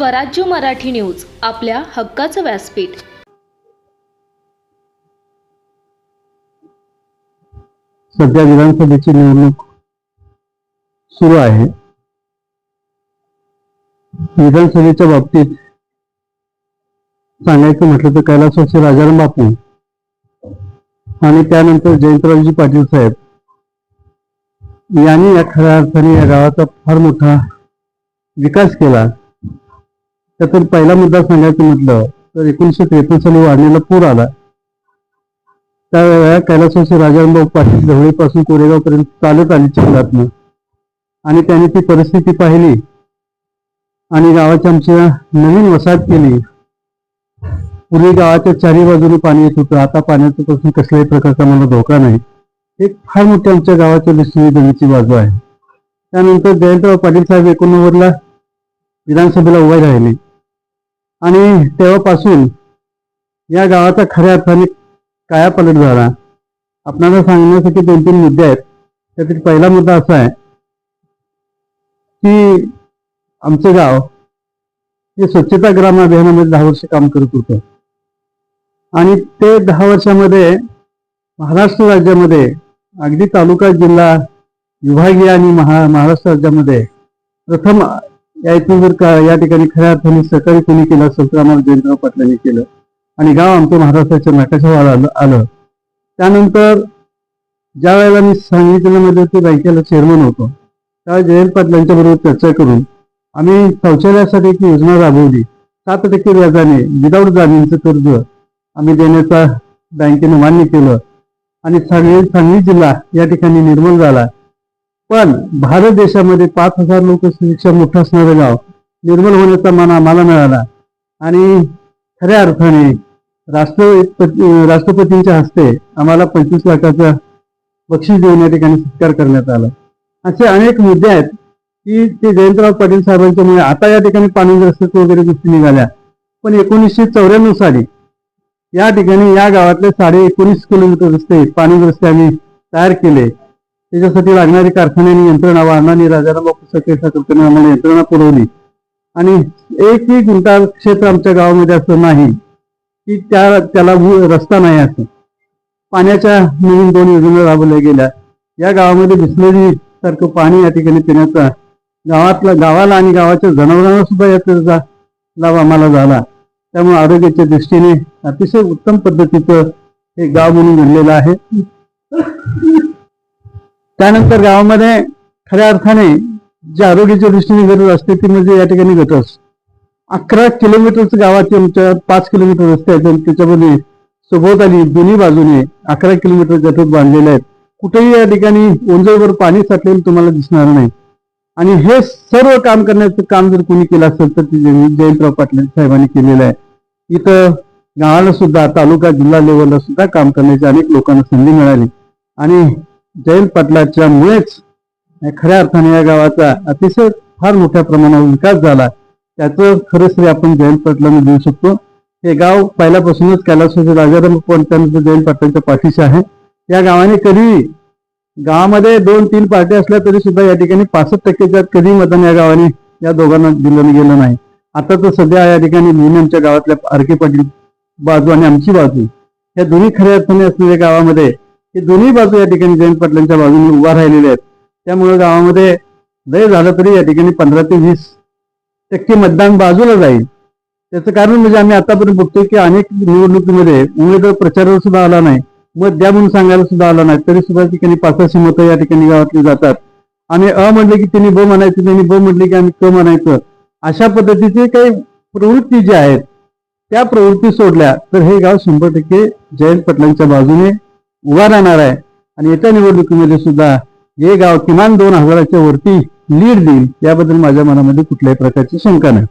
स्वराज्य मराठी न्यूज आपल्या हक्काचं व्यासपीठ. सध्या विधानसभेची निवडणूक सुरू आहे. विधानसभेच्या बाबतीत सांगायचं म्हटलं तर कैलासवासी राजाराम बापू आणि त्यानंतर जयंतरावजी पाटील साहेब यांनी या खऱ्या अर्थाने या गावाचा फार मोठा विकास केला. त्यातून पहिला मुद्दा सांगायचं म्हटलं तर एकोणीसशे त्रेपन्न साली वाढलेला पूर आला. त्यावेळेला कैलासवासी राजारामभाऊ पाटील ढवळीपासून कोरेगावपर्यंत चालत आली चिखलातनं आणि त्यांनी ती परिस्थिती पाहिली आणि गावाच्या आमच्या नवीन वसाहत केली. पूर्वी गावाच्या चारी बाजूने पाणी येत होतं. आता पाण्याचा पासून कसल्याही प्रकारचा मला धोका नाही. एक फार मोठी आमच्या गावाच्या दृष्टीने देवीची बाजू आहे. त्यानंतर जयंतराव पाटील साहेब एकोणनव्वदला विधानसभेला उभे राहिले. आणि तेव्हापासून या गावाचा खऱ्या अर्थाने कायापालट झाला. आपणाला सांगण्यासाठी दोन तीन मुद्दे आहेत. त्यातील पहिला मुद्दा असा आहे की आमचं गाव हे स्वच्छता ग्राम अभियानामध्ये दहा वर्ष काम करत होतं. आणि ते दहा वर्षामध्ये महाराष्ट्र राज्यामध्ये अगदी तालुका जिल्हा विभागीय आणि महा महाराष्ट्र राज्यामध्ये प्रथम या जर का या ठिकाणी खऱ्या अर्थाने सहकारी कोणी केलं असेल तर आम्हाला जयंतराव पाटलांनी केलं. आणि गाव आमचं महाराष्ट्राच्या नकाशावर आलं आलं. त्यानंतर ज्या वेळेला मी सांगितल्यामध्ये म्हणजे ते बँकेला चेअरमन होतो त्यावेळेस जयंत पाटलांच्या बरोबर चर्चा करून आम्ही शौचालयासाठी एक योजना राबवली. सात टक्के व्याजाने विदाऊट जामीनचं कर्ज आम्ही देण्याचा बँकेनं मान्य केलं. आणि सांगली सांगली जिल्हा या ठिकाणी निर्मल झाला. पण भारत देशामध्ये पाच हजार लोकसंख्येपेक्षा मोठं असणारं गाव निर्मल होण्याचा मान आम्हाला मिळाला. आणि खऱ्या अर्थाने राष्ट्र राष्ट्रपतींच्या हस्ते आम्हाला पंचवीस लाखाचा बक्षीस देऊन या ठिकाणी सत्कार करण्यात आला. असे अनेक मुद्दे आहेत की ते जयंतराव पाटील साहेबांच्यामुळे आता या ठिकाणी पाणी वगैरे गोष्टी निघाल्या. पण एकोणीसशे चौऱ्याण्णव साली या ठिकाणी या गावातले साडे एकोणीस किलोमीटर रस्ते पाणी रस्ते आम्ही तयार केले. त्याच्यासाठी लागणारी कारखान्याने यंत्रणा वाहनाने राजाराम बापू आम्हाला यंत्रणा पुरवली. आणि एकही गुंताळ क्षेत्र आमच्या गावामध्ये असं नाही की त्या त्याला भू- रस्ता नाही असं. पाण्याच्या नवीन दोन योजना राबवल्या गेल्या. या गावामध्ये बिस्लरी सारखं पाणी या ठिकाणी पिण्याचा गावातला गावाला आणि गावाच्या जनावरांना सुद्धा याचा लाभ आम्हाला झाला. त्यामुळे आरोग्याच्या दृष्टीने अतिशय उत्तम पद्धतीचं हे गाव म्हणून घडलेलं आहे. त्यानंतर गावामध्ये खऱ्या अर्थाने जे आरोग्याच्या दृष्टीने गरज असते ती म्हणजे या ठिकाणी गटर्स अकरा किलोमीटरचं गावाचे आमच्या पाच किलोमीटर रस्ते आहेत. आणि त्याच्यामध्ये सभोवताली दोन्ही बाजूने अकरा किलोमीटर गटर बांधलेले आहेत. कुठेही या ठिकाणी ओंजळवर पाणी साठलेलं तुम्हाला दिसणार नाही. आणि हे सर्व काम करण्याचं काम जर कोणी केलं असेल तर ते जयंतराव पाटील साहेबांनी केलेलं आहे. इथं गावाला सुद्धा तालुका जिल्हा लेवलला सुद्धा काम करण्याची अनेक लोकांना संधी मिळाली. आणि जयंत पाटलाच्या मुळेच खऱ्या अर्थाने या गावाचा अतिशय फार मोठ्या प्रमाणावर विकास झाला त्याचं खरं श्री आपण जयंत पाटलांना देऊ शकतो. हे गाव पहिल्यापासूनच कैलासवासी राजाराम पंतांचं त्यानंतर जयंत पाटलांच्या पाठीशी आहे. या गावाने कधी गावामध्ये दोन तीन पार्ट्या असल्या तरी सुद्धा या ठिकाणी पासष्ट टक्केच्या कधी मतदान या गावाने या दोघांना दिलं गेलं नाही. आता तर सध्या या ठिकाणी दोन्ही आमच्या गावातल्या आर के पाटील बाजू आणि आमची बाजू. या दोन्ही खऱ्या अर्थाने असलेल्या गावामध्ये हे दोन्ही बाजू या ठिकाणी जयंत पाटलांच्या बाजूने उभा राहिलेल्या आहेत. त्यामुळे गावामध्ये लय झालं तरी या ठिकाणी पंधरा ते वीस टक्के मतदान बाजूला जाईल. त्याचं कारण म्हणजे आम्ही आतापर्यंत बघतोय की अनेक निवडणुकीमध्ये उमेदवार प्रचारावर सुद्धा आला नाही. मत द्या म्हणून सांगायला सुद्धा आला नाही. तरी सुद्धा ठिकाणी पाचशे मतं या ठिकाणी गावातली जातात. आणि अ म्हणले की त्यांनी ब म्हणायचं त्यांनी ब म्हणले की आम्ही क म्हणायचं. अशा पद्धतीचे काही प्रवृत्ती ज्या आहेत त्या प्रवृत्ती सोडल्या तर हे गाव शंभर टक्के जयंत पाटलांच्या बाजूने उभा राहणार आहे. आणि येत्या निवडणुकीमध्ये सुद्धा हे गाव किमान दोन हजाराच्या वरती लीड देईल याबद्दल माझ्या मनामध्ये कुठल्याही प्रकारची शंका नाही.